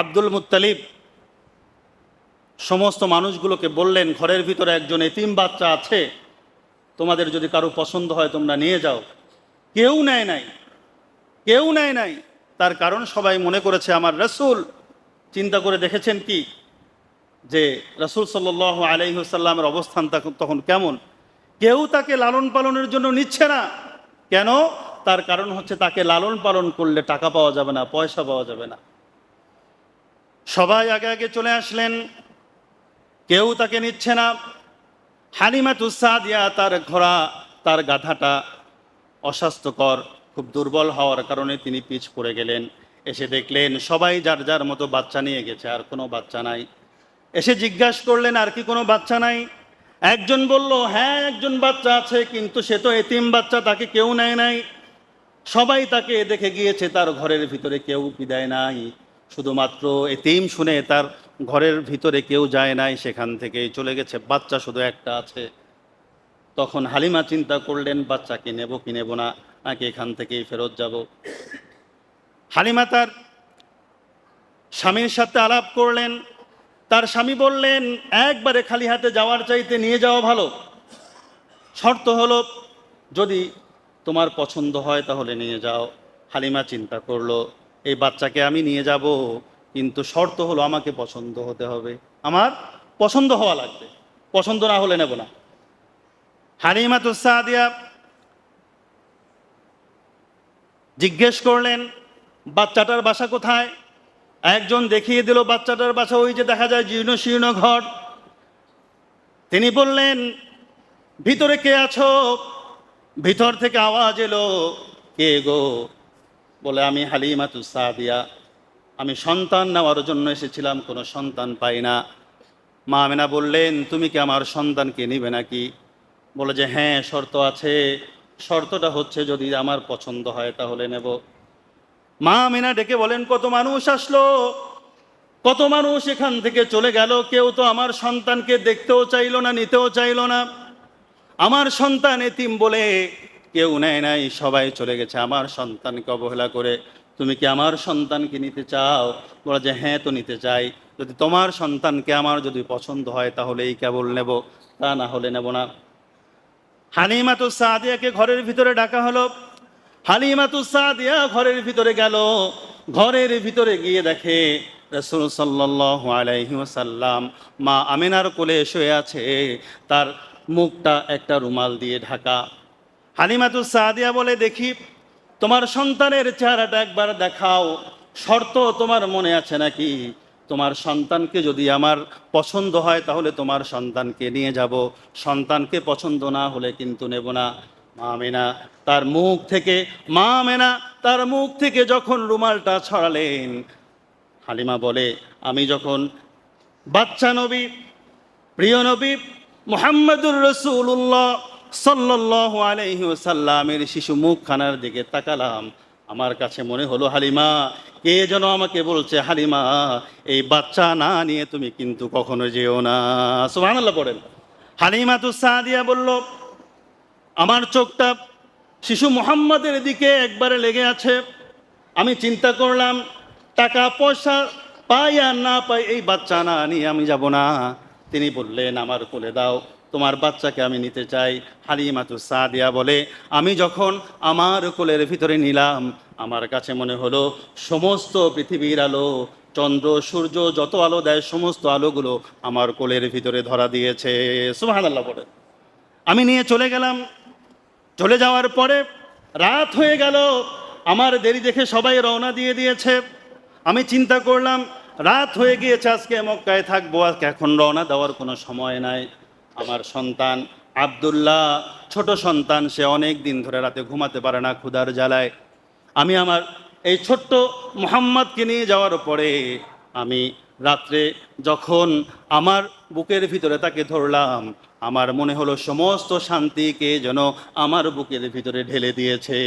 Abdul Muttalib সমস্ত মানুষগুলোকে বললেন, ঘরের ভিতরে একজন এতিম বাচ্চা আছে, তোমাদের যদি কারও পছন্দ হয় তোমরা নিয়ে যাও। কেউ নেয় নাই, কেউ নেয় নাই। তার কারণ সবাই মনে করেছে, আমার রসুল। চিন্তা করে দেখেছেন কি? যে রসুল সাল্লাহ আলাইসাল্লামের অবস্থান তখন কেমন? কেউ তাকে লালন পালনের জন্য নিচ্ছে না। কেন? তার কারণ হচ্ছে তাকে লালন পালন করলে টাকা পাওয়া যাবে না, পয়সা পাওয়া যাবে না। সবাই আগে আগে চলে আসলেন। কেউ তাকে নিচ্ছে না। হালিমা তুসাদিয়া তার ঘোড়া, তার গাধাটা অস্বাস্থ্যকর, খুব দুর্বল হওয়ার কারণে তিনি পিছ পড়ে গেলেন। এসে দেখলেন সবাই যার যার মতো বাচ্চা নিয়ে গেছে, আর কোনো বাচ্চা নাই। এসে জিজ্ঞাসা করলেন, আর কি কোনো বাচ্চা নাই? একজন বলল হ্যাঁ একজন বাচ্চা আছে, কিন্তু সে তো এতিম বাচ্চা, তাকে কেউ নেয় নাই। সবাই তাকে দেখে গিয়েছে, তার ঘরের ভিতরে কেউ বিদায় নাই। শুধুমাত্র এতিম শুনে তার ঘরের ভিতরে কেউ যায় নাই, সেখান থেকে চলে গেছে। বাচ্চা শুধু একটা আছে। তখন হালিমা চিন্তা করলেন বাচ্চাকে নেব, কি নেব না, নাকি এখান থেকেই ফেরত যাব? হালিমা তার স্বামীর সাথে আলাপ করলেন। তার স্বামী বললেন, একবারে খালি হাতে যাওয়ার চাইতে নিয়ে যাওয়া ভালো। শর্ত হলো, যদি তোমার পছন্দ হয় তাহলে নিয়ে যাও। হালিমা চিন্তা করল। এই বাচ্চাকে আমি নিয়ে যাব, কিন্তু শর্ত হলো আমাকে পছন্দ হতে হবে। আমার পছন্দ হওয়া লাগবে। পছন্দ না হলে নেব না। হালিমা তো সাদিয়া জিজ্ঞেস করলেন, বাচ্চাটার বাসা কোথায়? একজন দেখিয়ে দিল বাচ্চাটার বাসা, ওই যে দেখা যায় জীর্ণ শীর্ণ ঘর। তিনি বললেন, ভিতরে কে আছো? ভিতর থেকে আওয়াজ এলো, কে গো? বলে, আমি হালিমাতু সাদিয়া আমি সন্তান নেওয়ার জন্য এসেছিলাম, কোনো সন্তান পাই না। মা আমেনা বললেন, তুমি কি আমার সন্তানকে নিবে নাকি? বলে যে হ্যাঁ শর্ত আছে। শর্তটা হচ্ছে, যদি আমার পছন্দ হয়, তাহলে নেব। মা আমেনা ডেকে বলেন, কত মানুষ আসলো? কত মানুষ এখান থেকে চলে গেল? কেউ তো আমার সন্তানকে দেখতেও চাইলো না, নিতেও চাইলো না। আমার সন্তান এতিম বলে কেউ নেয় নাই, সবাই চলে গেছে আমার সন্তানকে অবহেলা করে। তুমি কি আমার সন্তানকে নিতে চাও? বলে যে হ্যাঁ তো নিতে চাই। যদি তোমার সন্তানকে আমার যদি পছন্দ হয়, তাহলে এই কেবল নেব। তা না হলে নেব না। হালিমাতু সাদিয়াকে ঘরের ভিতরে ডাকা হলো। হালিমাতু সাদিয়া ঘরের ভিতরে গেল। ঘরের ভিতরে গিয়ে দেখে রসুল সাল্লাল্লাহু আলাইহি ওয়াসাল্লাম মা আমিনার কোলে শুয়ে আছে। তার মুখটা একটা রুমাল দিয়ে ঢাকা। হালিমাতু সাদিয়া বলে, দেখি, তোমার সন্তানের চেহারাটা একবার দেখাও। শর্ত তোমার মনে আছে নাকি? তোমার সন্তানকে যদি আমার পছন্দ হয়, তাহলে তোমার সন্তানকে নিয়ে যাব। সন্তানকে পছন্দ না হলে কিন্তু নেব না। মা মেনা তার মুখ থেকে, মা মেনা তার মুখ থেকে যখন রুমালটা ছড়ালেন, হালিমা বলে, আমি যখন বাচ্চা নবী, প্রিয় নবী মোহাম্মদুর রসুল্লাহ সাল্লাহ আলহি সাল্লামের শিশু মুখখানার দিকে তাকালাম। আমার কাছে মনে হলো, হালিমা, কে যেন আমাকে বলছে, হালিমা, এই বাচ্চা না নিয়ে তুমি কিন্তু কখনো যেও না। সুবহানাল্লাহ পড়েন। হালিমা তো সাদিয়া বলল, আমার চোখটা শিশু মোহাম্মদের দিকে একবারে লেগে আছে। আমি চিন্তা করলাম, টাকা পয়সা পাই আর না পাই, এই বাচ্চা না নিয়ে আমি যাব না। তিনি বললেন, আমার কোলে দাও। তোমার বাচ্চাকে আমি নিতে চাই। হালিমাতু সাদিয়া বলে, আমি যখন আমার কোলের ভিতরে নিলাম, আমার কাছে মনে হলো, সমস্ত পৃথিবীর আলো, চন্দ্র, সূর্য, যত আলো দেয়, সমস্ত আলোগুলো আমার কোলের ভিতরে ধরা দিয়েছে। সুবহানাল্লাহ বলে। আমি নিয়ে চলে গেলাম। চলে যাওয়ার পরে রাত হয়ে গেল। আমার দেরি দেখে সবাই রওনা দিয়ে দিয়েছে। আমি চিন্তা করলাম, রাত হয়ে গিয়েছে, আজকে মক্কায় থাকব। আজকে এখন রওনা দেওয়ার কোনো সময় নাই। আমার সন্তান আবদুল্লাহ, ছোট সন্তান, সে অনেক দিন ধরে রাতে ঘুমাতে পারে না ক্ষুধার জ্বালায়। আমি আমার এই ছোট্ট মোহাম্মদকে নিয়ে যাওয়ার পরে আমি রাত্রে যখন আমার বুকের ভিতরে তাকে ধরলাম, আমার মনে হলো সমস্ত শান্তিকে যেন আমার বুকের ভিতরে ঢেলে দিয়েছে।